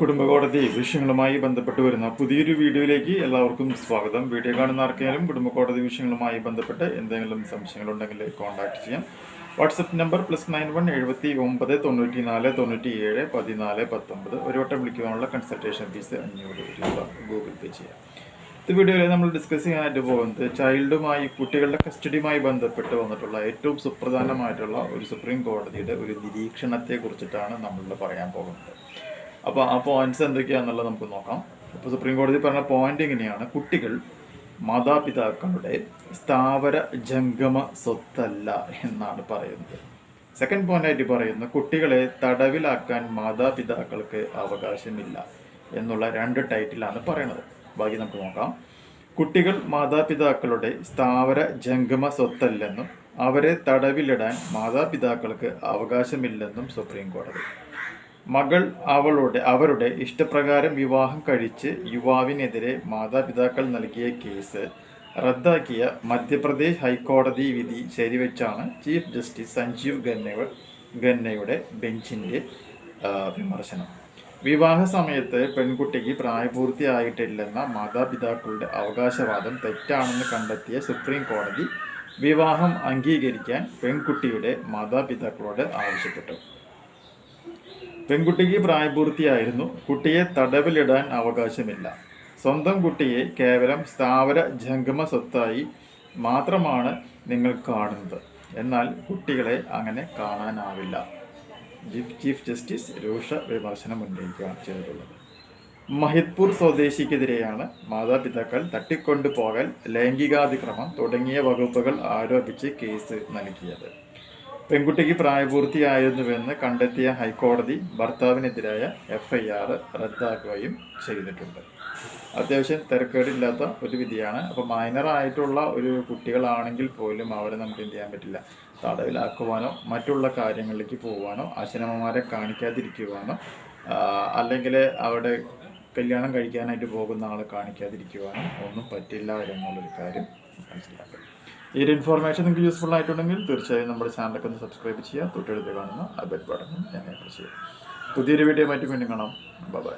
കുടുംബകോടതി വിഷയങ്ങളുമായി ബന്ധപ്പെട്ട് വരുന്ന പുതിയൊരു വീഡിയോയിലേക്ക് എല്ലാവർക്കും സ്വാഗതം. വീഡിയോ കാണുന്ന ആർക്കെങ്കിലും കുടുംബകോടതി വിഷയങ്ങളുമായി ബന്ധപ്പെട്ട് എന്തെങ്കിലും സംശയങ്ങളുണ്ടെങ്കിൽ കോൺടാക്ട് ചെയ്യാം. WhatsApp number plus nine one എഴുപത്തി ഒമ്പത് തൊണ്ണൂറ്റി നാല് തൊണ്ണൂറ്റി ഏഴ് പതിനാല് പത്തൊമ്പത്. ഒരു വട്ടം വിളിക്കുവാനുള്ള കൺസൾട്ടേഷൻ ഫീസ് അഞ്ഞൂറ് രൂപ ഗൂഗിൾ പേ ചെയ്യാം. ഇത് വീഡിയോയിൽ നമ്മൾ ഡിസ്കസ് ചെയ്യാനായിട്ട് പോകുന്നത് ചൈൽഡുമായി കുട്ടികളുടെ കസ്റ്റഡിയുമായി ബന്ധപ്പെട്ട് വന്നിട്ടുള്ള ഏറ്റവും സുപ്രധാനമായിട്ടുള്ള ഒരു സുപ്രീം കോടതിയുടെ ഒരു നിരീക്ഷണത്തെ കുറിച്ചിട്ടാണ് നമ്മളിവിടെ പറയാൻ പോകുന്നത്. അപ്പോൾ ആ പോയിന്റ്സ് എന്തൊക്കെയാണെന്നുള്ളത് നമുക്ക് നോക്കാം. അപ്പോൾ സുപ്രീം കോടതി പറഞ്ഞ പോയിന്റ് ഇങ്ങനെയാണ്. കുട്ടികൾ മാതാപിതാക്കളുടെ സ്ഥാവര ജംഗമ സ്വത്തല്ല എന്നാണ് പറയുന്നത്. സെക്കൻഡ് പോയിന്റ് ആയിട്ട് പറയുന്ന കുട്ടികളെ തടവിലാക്കാൻ മാതാപിതാക്കൾക്ക് അവകാശമില്ല എന്നുള്ള രണ്ട് ടൈറ്റിലാണ് പറയുന്നത്. ബാക്കി നമുക്ക് നോക്കാം. കുട്ടികൾ മാതാപിതാക്കളുടെ സ്ഥാവര ജംഗമ സ്വത്തല്ലെന്നും അവരെ തടവിലിടാൻ മാതാപിതാക്കൾക്ക് അവകാശമില്ലെന്നും സുപ്രീം കോടതി മകൾ അവളുടെ അവരുടെ ഇഷ്ടപ്രകാരം വിവാഹം കഴിച്ച് യുവാവിനെതിരെ മാതാപിതാക്കൾ നൽകിയ കേസ് റദ്ദാക്കിയ മധ്യപ്രദേശ് ഹൈക്കോടതി വിധി ശരിവെച്ചാണ് ചീഫ് ജസ്റ്റിസ് സഞ്ജീവ് ഖന്നവ ഖന്നയുടെ ബെഞ്ചിന്റെ വിമർശനം. വിവാഹ സമയത്ത് പെൺകുട്ടിക്ക് പ്രായപൂർത്തിയായിട്ടില്ലെന്ന മാതാപിതാക്കളുടെ അവകാശവാദം തെറ്റാണെന്ന് കണ്ടെത്തിയ സുപ്രീം കോടതി വിവാഹം അംഗീകരിക്കാൻ പെൺകുട്ടിയുടെ മാതാപിതാക്കളോട് ആവശ്യപ്പെട്ടു. പെൺകുട്ടിക്ക് പ്രായപൂർത്തിയായിരുന്നു. കുട്ടിയെ തടവിലിടാൻ അവകാശമില്ല. സ്വന്തം കുട്ടിയെ കേവലം സ്ഥാവര ജംഗമ സ്വത്തായി മാത്രമാണ് നിങ്ങൾ കാണുന്നത്. എന്നാൽ കുട്ടികളെ അങ്ങനെ കാണാനാവില്ല. ചീഫ് ജസ്റ്റിസ് രൂക്ഷ വിമർശനം ഉന്നയിക്കുകയാണ് ചെയ്തിട്ടുള്ളത്. മഹിത്പൂർ സ്വദേശിക്കെതിരെയാണ് മാതാപിതാക്കൾ തട്ടിക്കൊണ്ടുപോകൽ ലൈംഗികാതിക്രമം തുടങ്ങിയ വകുപ്പുകൾ ആരോപിച്ച് കേസ് നൽകിയത്. പെൺകുട്ടിക്ക് പ്രായപൂർത്തിയായിരുന്നുവെന്ന് കണ്ടെത്തിയ ഹൈക്കോടതി ഭർത്താവിനെതിരായ എഫ്ഐആർ റദ്ദാക്കുകയും ചെയ്തിട്ടുണ്ട്. അത്യാവശ്യം തിരക്കേടില്ലാത്ത ഒരു വിധിയാണ്. അപ്പോൾ മൈനർ ആയിട്ടുള്ള ഒരു കുട്ടികളാണെങ്കിൽ പോലും അവരെ നമുക്ക് എന്ത് ചെയ്യാൻ പറ്റില്ല. തടവിലാക്കുവാനോ മറ്റുള്ള കാര്യങ്ങളിലേക്ക് പോകാനോ അച്ഛനമ്മമാരെ കാണിക്കാതിരിക്കുവാനോ അല്ലെങ്കിൽ അവിടെ കല്യാണം കഴിക്കാനായിട്ട് പോകുന്ന ആളെ കാണിക്കാതിരിക്കുവാനോ ഒന്നും പറ്റില്ല എന്നുള്ളൊരു കാര്യം മനസ്സിലാക്കുക ഈ ഒരു ഇൻഫോർമേഷൻ നിങ്ങൾക്ക് യൂസ്ഫുൾ ആയിട്ടുണ്ടെങ്കിൽ തീർച്ചയായും നമ്മുടെ ചാനലൊക്കെ ഒന്ന് സബ്സ്ക്രൈബ് ചെയ്യുക. തൊട്ടടുത്ത് കാണുന്ന ആ ബെൽ ബട്ടൺ എന്നെ പ്രസ് ചെയ്യുക. പുതിയൊരു വീഡിയോ മറ്റും വീണ്ടും കാണാം. ബൈ